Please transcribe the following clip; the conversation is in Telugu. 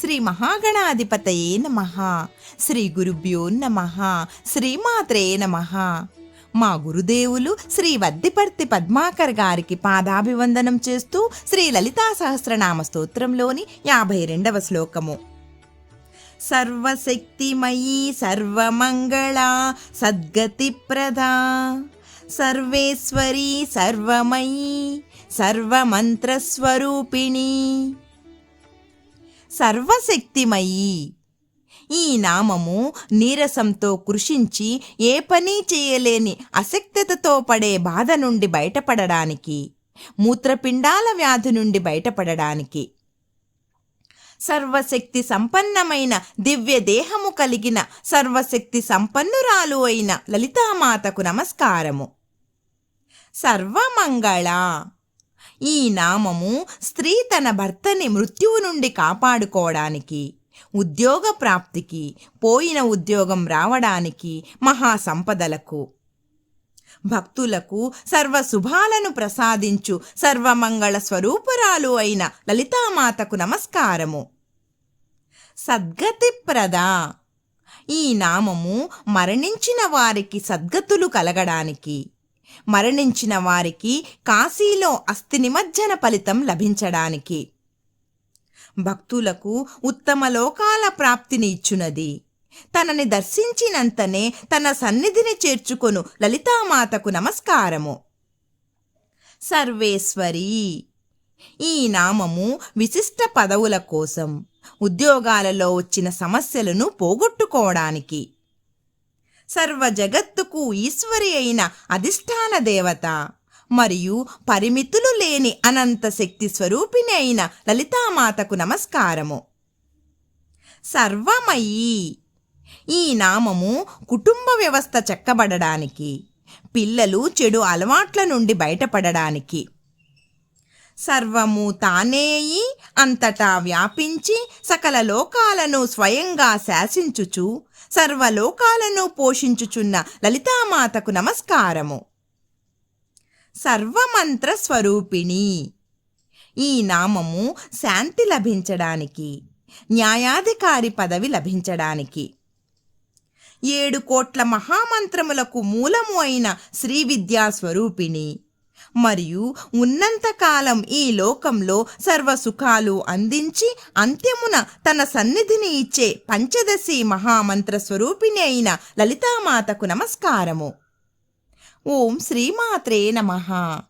శ్రీ మహాగణాధిపతయే నమ. శ్రీ గురుభ్యో నమ. శ్రీమాత్రే నమ. మా గురుదేవులు శ్రీ వద్దిపర్తి పద్మాకర్ గారికి పాదాభివందనం చేస్తూ శ్రీ లలితా సహస్రనామ స్తోత్రంలోని యాభై రెండవ శ్లోకము. సర్వశక్తిమయీ సర్వమంగళ సద్గతిప్రదా. సర్వేశ్వరీ సర్వమయీ సర్వమంత్రస్వరూపిణీ. సర్వశక్తిమయీ. ఈ నామము నీరసంతో కృషించి ఏ పని చేయలేని అశక్తతతో పడే బాధ నుండి బయటపడడానికి మూత్రపిండాల వ్యాధి నుండి బయటపడడానికి. సర్వశక్తి సంపన్నమైన దివ్య దేహము కలిగిన సర్వశక్తి సంపన్నురాలు అయిన లలితామాతకు నమస్కారము. సర్వమంగళ. ఈ నామము స్త్రీ తన భర్తని మృత్యువు నుండి కాపాడుకోవడానికి ఉద్యోగ ప్రాప్తికి పోయిన ఉద్యోగం రావడానికి మహాసంపదలకు. భక్తులకు సర్వ శుభాలను ప్రసాదించు సర్వమంగళ స్వరూపురాలు అయిన లలితామాతకు నమస్కారము. సద్గతిప్రద ఈ నామము మరణించిన వారికి సద్గతులు కలగడానికి మరణించిన వారికి కాశీలో అస్థి నిమజ్జన ఫలితం లభించడానికి. భక్తులకు ఉత్తమ లోకాల ప్రాప్తిని ఇచ్చునది. తనని దర్శించినంతనే తన సన్నిధిని చేర్చుకొను లలితామాతకు నమస్కారము. సర్వేశ్వరి! ఈ నామము విశిష్ట పదవుల కోసం ఉద్యోగాలలో వచ్చిన సమస్యలను పోగొట్టుకోవడానికి. సర్వ జగత్తుకు ఈశ్వరి అయిన అధిష్టాన దేవత. మరియు పరిమితులు లేని అనంత శక్తి స్వరూపిణి అయిన లలితామాతకు నమస్కారము. సర్వమయీ. ఈ నామము కుటుంబ వ్యవస్థ చెక్కబడడానికి పిల్లలు చెడు అలవాట్ల నుండి బయటపడడానికి సర్వము తానేయి అంతటా వ్యాపించి సకల లోకాలను స్వయంగా శాసించుచు సర్వలోకాలను పోషించుచున్న లలితామాతకు నమస్కారము. సర్వమంత్ర స్వరూపిణి ఈ నామము శాంతి లభించడానికి న్యాయాధికారి పదవి లభించడానికి. ఏడు కోట్ల మహామంత్రములకు మూలము అయిన శ్రీ విద్యా స్వరూపిణి మరియు ఉన్నంతకాలం ఈ లోకంలో సర్వసుఖాలు అందించి అంత్యమున తన సన్నిధిని ఇచ్చే పంచదశి మహామంత్ర స్వరూపిణి అయిన లలితామాతకు నమస్కారము. ఓం శ్రీమాత్రే నమః.